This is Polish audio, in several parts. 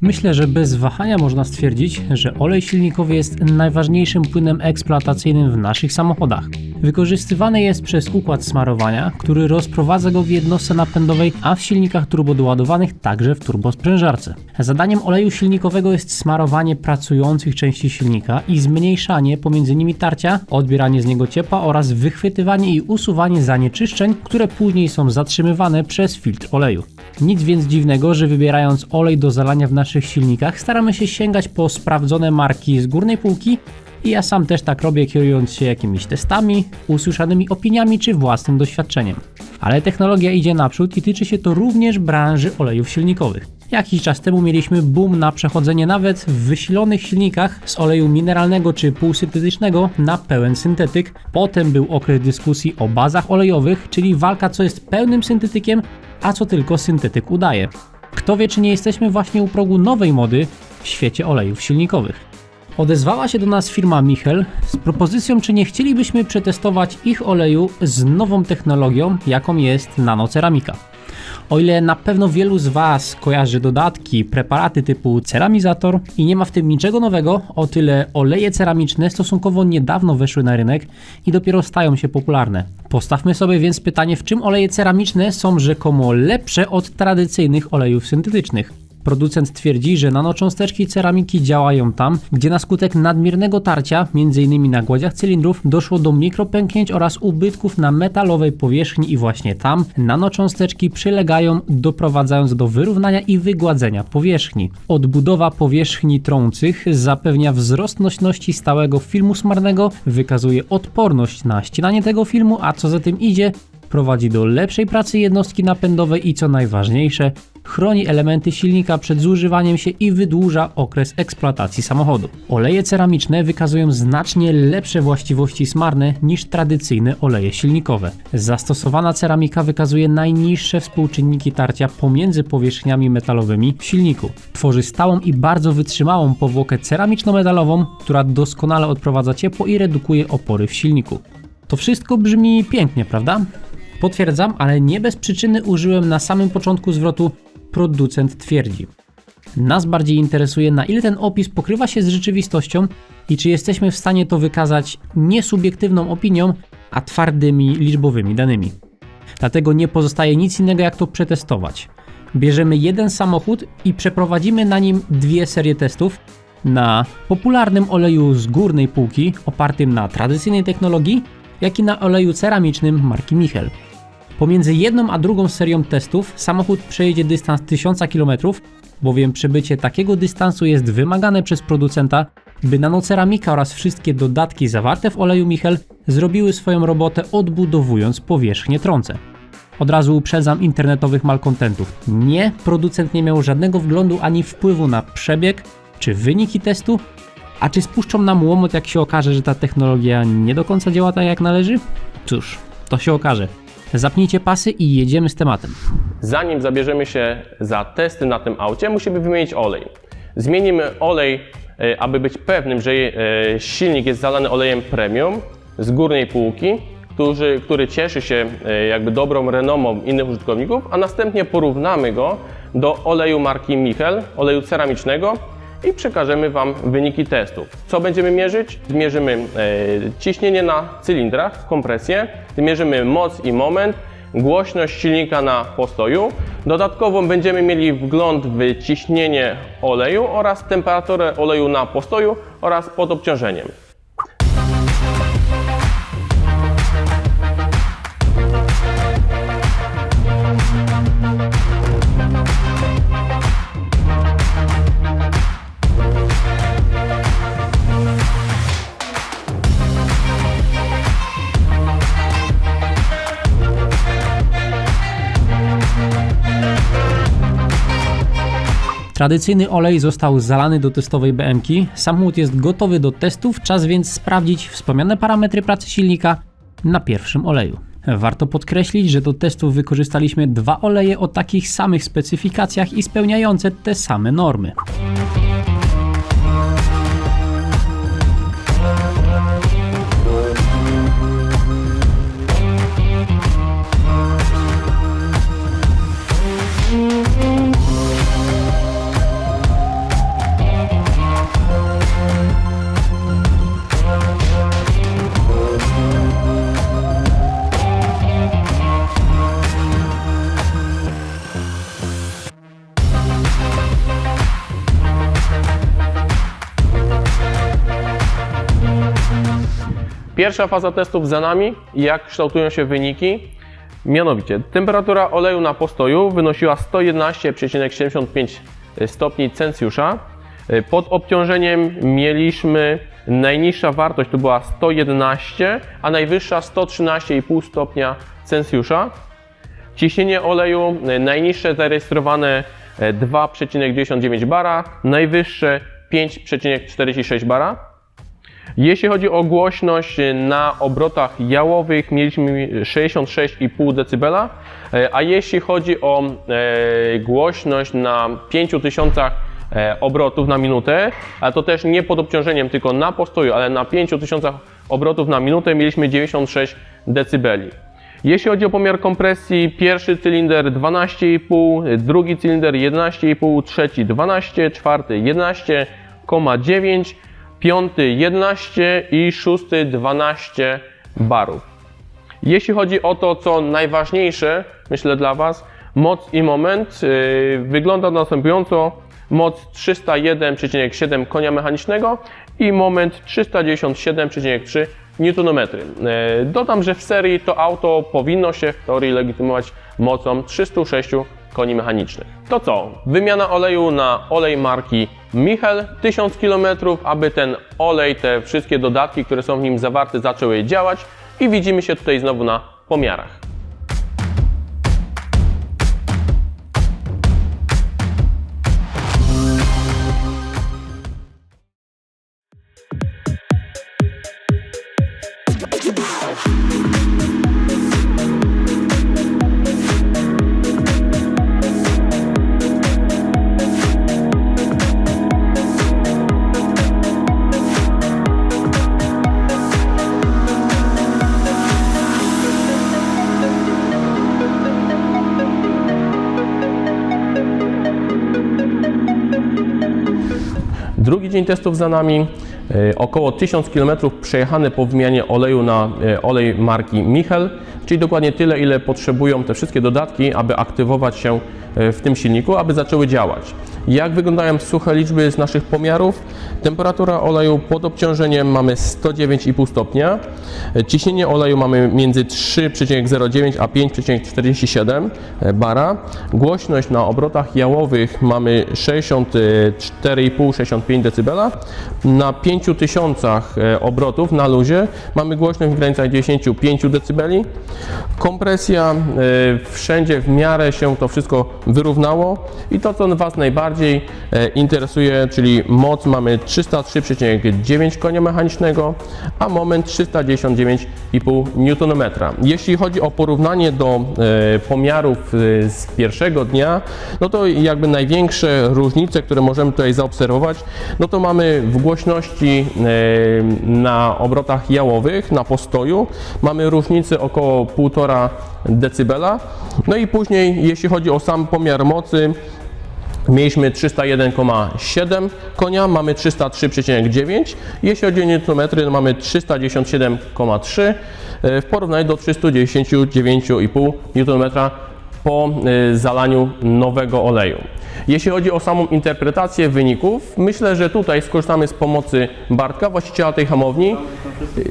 Myślę, że bez wahania można stwierdzić, że olej silnikowy jest najważniejszym płynem eksploatacyjnym w naszych samochodach. Wykorzystywany jest przez układ smarowania, który rozprowadza go w jednostce napędowej, a w silnikach turbodoładowanych także w turbosprężarce. Zadaniem oleju silnikowego jest smarowanie pracujących części silnika i zmniejszanie pomiędzy nimi tarcia, odbieranie z niego ciepła oraz wychwytywanie i usuwanie zanieczyszczeń, które później są zatrzymywane przez filtr oleju. Nic więc dziwnego, że wybierając olej do zalania w naszych silnikach, staramy się sięgać po sprawdzone marki z górnej półki i ja sam też tak robię, kierując się jakimiś testami, usłyszanymi opiniami czy własnym doświadczeniem. Ale technologia idzie naprzód i tyczy się to również branży olejów silnikowych. Jakiś czas temu mieliśmy boom na przechodzenie nawet w wysilonych silnikach z oleju mineralnego czy półsyntetycznego na pełen syntetyk. Potem był okres dyskusji o bazach olejowych, czyli walka co jest pełnym syntetykiem, a co tylko syntetyk udaje. Kto wie, czy nie jesteśmy właśnie u progu nowej mody w świecie olejów silnikowych. Odezwała się do nas firma Michel z propozycją, czy nie chcielibyśmy przetestować ich oleju z nową technologią, jaką jest nanoceramika. O ile na pewno wielu z Was kojarzy dodatki, preparaty typu ceramizator i nie ma w tym niczego nowego, o tyle oleje ceramiczne stosunkowo niedawno weszły na rynek i dopiero stają się popularne. Postawmy sobie więc pytanie, w czym oleje ceramiczne są rzekomo lepsze od tradycyjnych olejów syntetycznych. Producent twierdzi, że nanocząsteczki ceramiki działają tam, gdzie na skutek nadmiernego tarcia, m.in. na gładziach cylindrów, doszło do mikropęknięć oraz ubytków na metalowej powierzchni i właśnie tam nanocząsteczki przylegają, doprowadzając do wyrównania i wygładzenia powierzchni. Odbudowa powierzchni trących zapewnia wzrost nośności stałego filmu smarnego, wykazuje odporność na ścinanie tego filmu, a co za tym idzie, prowadzi do lepszej pracy jednostki napędowej i co najważniejsze, chroni elementy silnika przed zużywaniem się i wydłuża okres eksploatacji samochodu. Oleje ceramiczne wykazują znacznie lepsze właściwości smarne niż tradycyjne oleje silnikowe. Zastosowana ceramika wykazuje najniższe współczynniki tarcia pomiędzy powierzchniami metalowymi w silniku. Tworzy stałą i bardzo wytrzymałą powłokę ceramiczno-metalową, która doskonale odprowadza ciepło i redukuje opory w silniku. To wszystko brzmi pięknie, prawda? Potwierdzam, ale nie bez przyczyny użyłem na samym początku zwrotu producent twierdzi. Nas bardziej interesuje, na ile ten opis pokrywa się z rzeczywistością i czy jesteśmy w stanie to wykazać nie subiektywną opinią, a twardymi liczbowymi danymi. Dlatego nie pozostaje nic innego jak to przetestować. Bierzemy jeden samochód i przeprowadzimy na nim dwie serie testów na popularnym oleju z górnej półki opartym na tradycyjnej technologii, jak i na oleju ceramicznym marki Michel. Pomiędzy jedną a drugą serią testów samochód przejedzie dystans 1000 km, bowiem przebycie takiego dystansu jest wymagane przez producenta, by nanoceramika oraz wszystkie dodatki zawarte w oleju Michel zrobiły swoją robotę odbudowując powierzchnię trące. Od razu uprzedzam internetowych malkontentów. Nie, producent nie miał żadnego wglądu ani wpływu na przebieg czy wyniki testu, a czy spuszczą nam łomot, jak się okaże, że ta technologia nie do końca działa tak jak należy? Cóż, to się okaże. Zapnijcie pasy i jedziemy z tematem. Zanim zabierzemy się za testy na tym aucie, musimy wymienić olej. Zmienimy olej, e, aby być pewnym, że e, silnik jest zalany olejem premium z górnej półki, który, który cieszy się e, jakby dobrą renomą innych użytkowników, a następnie porównamy go do oleju marki Michel, oleju ceramicznego i przekażemy Wam wyniki testów. Co będziemy mierzyć? Zmierzymy e, ciśnienie na cylindrach, kompresję, zmierzymy moc i moment, głośność silnika na postoju. Dodatkowo będziemy mieli wgląd w ciśnienie oleju oraz temperaturę oleju na postoju oraz pod obciążeniem. Tradycyjny olej został zalany do testowej BMK. Samochód jest gotowy do testów, czas więc sprawdzić wspomniane parametry pracy silnika na pierwszym oleju. Warto podkreślić, że do testów wykorzystaliśmy dwa oleje o takich samych specyfikacjach i spełniające te same normy. Pierwsza faza testów za nami. Jak kształtują się wyniki? Mianowicie, temperatura oleju na postoju wynosiła 111,75 stopni Celsjusza. Pod obciążeniem mieliśmy najniższa wartość to była 111, a najwyższa 113,5 stopnia Celsjusza. Ciśnienie oleju e, najniższe zarejestrowane e, 2,99 bara, najwyższe 5,46 bara. Jeśli chodzi o głośność e, na obrotach jałowych mieliśmy 66,5 dB, e, a jeśli chodzi o e, głośność na 5000 e, obrotów na minutę, a to też nie pod obciążeniem, tylko na postoju, ale na 5000 obrotów na minutę mieliśmy 96 dB. Jeśli chodzi o pomiar kompresji, pierwszy cylinder 12,5, drugi cylinder 11,5, trzeci 12, czwarty 11,9, piąty 11 i szósty 12 barów. Jeśli chodzi o to, co najważniejsze, myślę dla Was, moc i moment yy, wygląda następująco. Moc 301,7 konia mechanicznego i moment 317,3 Nm. Yy, Dodam, że w serii to auto powinno się w teorii legitymować mocą 306 koni mechanicznych. To co? Wymiana oleju na olej marki Michel 1000 km, aby ten olej, te wszystkie dodatki, które są w nim zawarte, zaczęły działać i widzimy się tutaj znowu na pomiarach. Drugi dzień testów za nami. E, Około 1000 km przejechane po wymianie oleju na e, olej marki Michel, czyli dokładnie tyle, ile potrzebują te wszystkie dodatki, aby aktywować się e, w tym silniku, aby zaczęły działać. Jak wyglądają suche liczby z naszych pomiarów? Temperatura oleju pod obciążeniem mamy 109,5 stopnia. Ciśnienie oleju mamy między 3,09 a 5,47 bara. Głośność na obrotach jałowych mamy 64,5-65 dB. Na 5000 e, obrotów na luzie mamy głośność w granicach 95 dB. Kompresja e, wszędzie w miarę się to wszystko wyrównało i to co Was najbardziej e, interesuje, czyli moc mamy 303,9 konia mechanicznego, a moment 319,5 Nm. Jeśli chodzi o porównanie do e, pomiarów e, z pierwszego dnia, no to jakby największe różnice, które możemy tutaj zaobserwować, no to mamy w głośności na obrotach jałowych, na postoju, mamy różnicę około 1,5 decybela. No i później, jeśli chodzi o sam pomiar mocy, Mieliśmy 301,7 konia, mamy 303,9. Jeśli chodzi o newtonmetry, no mamy 317,3 e, w porównaniu do 399,5 Nm po e, zalaniu nowego oleju. Jeśli chodzi o samą interpretację wyników, myślę, że tutaj skorzystamy z pomocy Bartka, właściciela tej hamowni.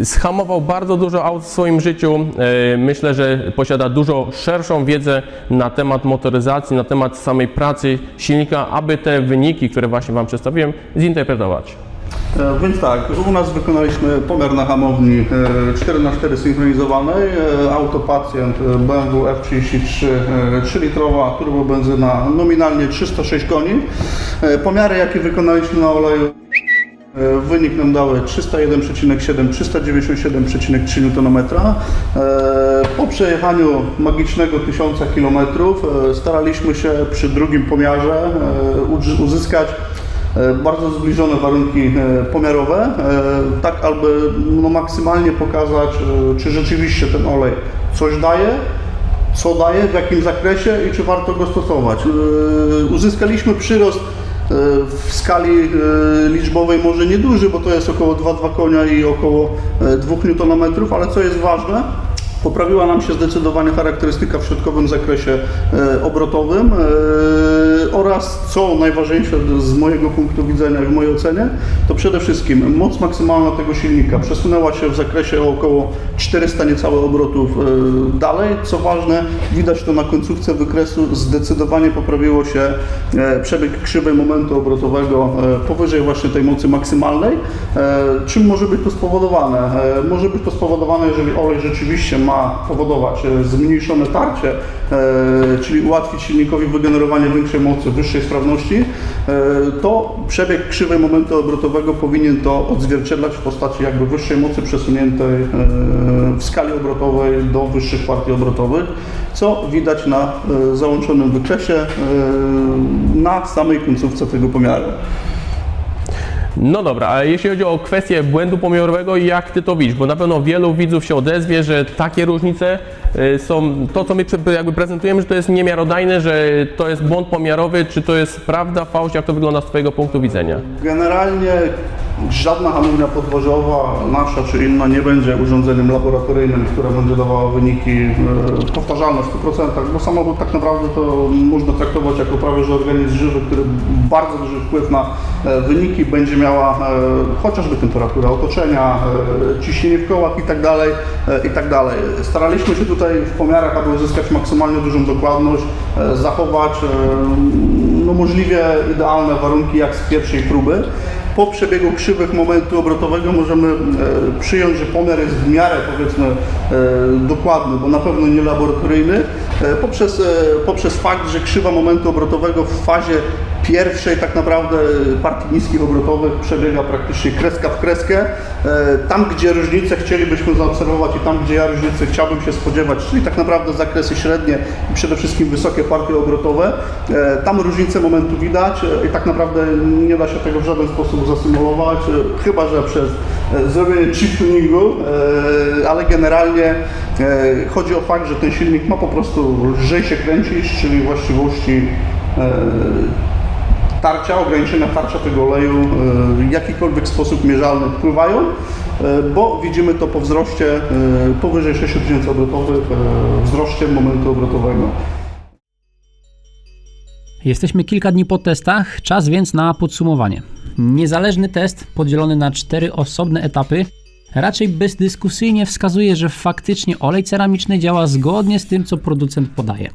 E, Zhamował bardzo dużo aut w swoim życiu. E, Myślę, że posiada dużo szerszą wiedzę na temat motoryzacji, na temat samej pracy silnika, aby te wyniki, które właśnie Wam przedstawiłem, zinterpretować. E, Więc tak, u nas wykonaliśmy pomiar na hamowni e, 4x4 synchronizowanej, e, auto pacjent e, BMW F33 e, 3-litrowa turbobenzyna, nominalnie 306 koni. E, Pomiary jakie wykonaliśmy na oleju e, Wynik nam dały 301,7, 397,3 Nm. E, Po przejechaniu magicznego 1000 km e, staraliśmy się przy drugim pomiarze e, uzyskać e, bardzo zbliżone warunki e, pomiarowe, e, tak aby no, maksymalnie pokazać, e, czy rzeczywiście ten olej coś daje, co daje, w jakim zakresie i czy warto go stosować. E, Uzyskaliśmy przyrost e, w skali e, liczbowej może nieduży, bo to jest około 2,2 konia i około e, 2 Nm, ale co jest ważne, Poprawiła nam się zdecydowanie charakterystyka w środkowym zakresie e, obrotowym e, oraz co najważniejsze z mojego punktu widzenia i w mojej ocenie, to przede wszystkim moc maksymalna tego silnika przesunęła się w zakresie o około 400 niecałe obrotów e, dalej. Co ważne, widać to na końcówce wykresu, zdecydowanie poprawiło się przebieg krzywej momentu obrotowego powyżej właśnie tej mocy maksymalnej. Czym może być to spowodowane? Może być to spowodowane, jeżeli olej rzeczywiście ma powodować e, zmniejszone tarcie, e, czyli ułatwić silnikowi wygenerowanie większej mocy, wyższej sprawności, e, to przebieg krzywej momentu obrotowego powinien to odzwierciedlać w postaci jakby wyższej mocy przesuniętej w skali obrotowej do wyższych partii obrotowych, co widać na załączonym wykresie na samej końcówce tego pomiaru. No dobra, a jeśli chodzi o kwestię błędu pomiarowego, jak ty to widzisz? Bo na pewno wielu widzów się odezwie, że takie różnice y, są, to co my jakby prezentujemy, że to jest niemiarodajne, że to jest błąd pomiarowy, czy to jest prawda, fałsz, jak to wygląda z twojego punktu widzenia? Generalnie żadna hamownia podwożowa, nasza czy inna, nie będzie urządzeniem laboratoryjnym, które będzie dawało wyniki e, powtarzalne w 100%, bo samochód tak naprawdę to można traktować jako prawie że organizm żywy, który bardzo duży wpływ na e, wyniki będzie miała e, chociażby temperatura otoczenia, e, ciśnienie w kołach i tak e, i tak. Staraliśmy się tutaj w pomiarach, aby uzyskać maksymalnie dużą dokładność, e, zachować e, no możliwie idealne warunki jak z pierwszej próby. Po przebiegu krzywych momentu obrotowego możemy e, przyjąć, że pomiar jest w miarę powiedzmy e, dokładny, bo na pewno nie laboratoryjny, e, poprzez, poprzez fakt, że krzywa momentu obrotowego w fazie pierwszej tak naprawdę partii niskich obrotowych przebiega praktycznie kreska w kreskę. E, Tam, gdzie różnice chcielibyśmy zaobserwować i tam, gdzie ja różnicy chciałbym się spodziewać, czyli tak naprawdę zakresy średnie i przede wszystkim wysokie partie obrotowe, e, tam różnice momentu widać e, i tak naprawdę nie da się tego w żaden sposób zasymulować, chyba że przez zrobienie chip tuningu, ale generalnie chodzi o fakt, że ten silnik ma po prostu lżej się kręcić, czyli właściwości tarcia, ograniczenia tarcia tego oleju e, w jakikolwiek sposób mierzalny wpływają, e, bo widzimy to po wzroście e, powyżej 6000 obrotowych, wzroście momentu obrotowego. Jesteśmy kilka dni po testach, czas więc na podsumowanie. Niezależny test podzielony na cztery osobne etapy raczej bezdyskusyjnie wskazuje, że faktycznie olej ceramiczny działa zgodnie z tym, co producent podaje.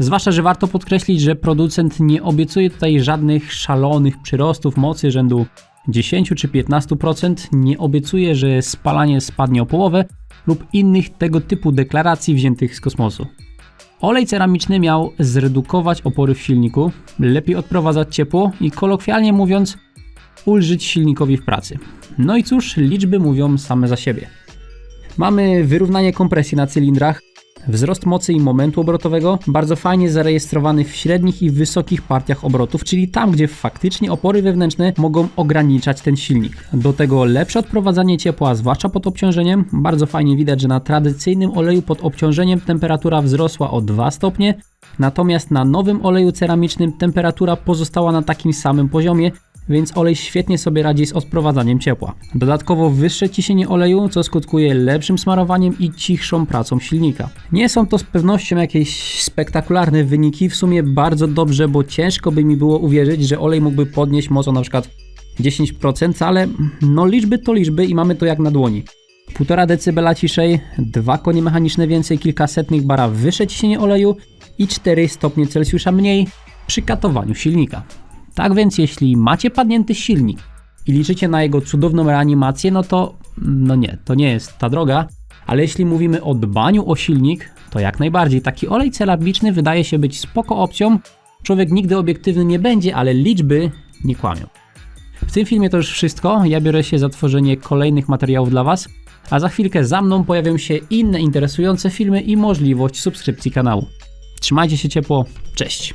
Zwłaszcza, że warto podkreślić, że producent nie obiecuje tutaj żadnych szalonych przyrostów mocy rzędu 10 czy 15%, nie obiecuje, że spalanie spadnie o połowę lub innych tego typu deklaracji wziętych z kosmosu. Olej ceramiczny miał zredukować opory w silniku, lepiej odprowadzać ciepło i kolokwialnie mówiąc, ulżyć silnikowi w pracy. No i cóż, liczby mówią same za siebie. Mamy wyrównanie kompresji na cylindrach, wzrost mocy i momentu obrotowego, bardzo fajnie zarejestrowany w średnich i wysokich partiach obrotów, czyli tam, gdzie faktycznie opory wewnętrzne mogą ograniczać ten silnik. Do tego lepsze odprowadzanie ciepła, zwłaszcza pod obciążeniem. Bardzo fajnie widać, że na tradycyjnym oleju pod obciążeniem temperatura wzrosła o 2 stopnie, natomiast na nowym oleju ceramicznym temperatura pozostała na takim samym poziomie, więc olej świetnie sobie radzi z odprowadzaniem ciepła. Dodatkowo wyższe ciśnienie oleju, co skutkuje lepszym smarowaniem i cichszą pracą silnika. Nie są to z pewnością jakieś spektakularne wyniki, w sumie bardzo dobrze, bo ciężko by mi było uwierzyć, że olej mógłby podnieść moc o na przykład 10%, ale no liczby to liczby i mamy to jak na dłoni. 1,5 dB ciszej, 2 konie mechaniczne więcej, kilka setnych bara wyższe ciśnienie oleju i 4 stopnie Celsjusza mniej przy katowaniu silnika. Tak więc jeśli macie padnięty silnik i liczycie na jego cudowną reanimację, no to no nie, to nie jest ta droga, ale jeśli mówimy o dbaniu o silnik, to jak najbardziej taki olej ceramiczny wydaje się być spoko opcją. Człowiek nigdy obiektywny nie będzie, ale liczby nie kłamią. W tym filmie to już wszystko. Ja biorę się za tworzenie kolejnych materiałów dla Was, a za chwilkę za mną pojawią się inne interesujące filmy i możliwość subskrypcji kanału. Trzymajcie się ciepło, cześć!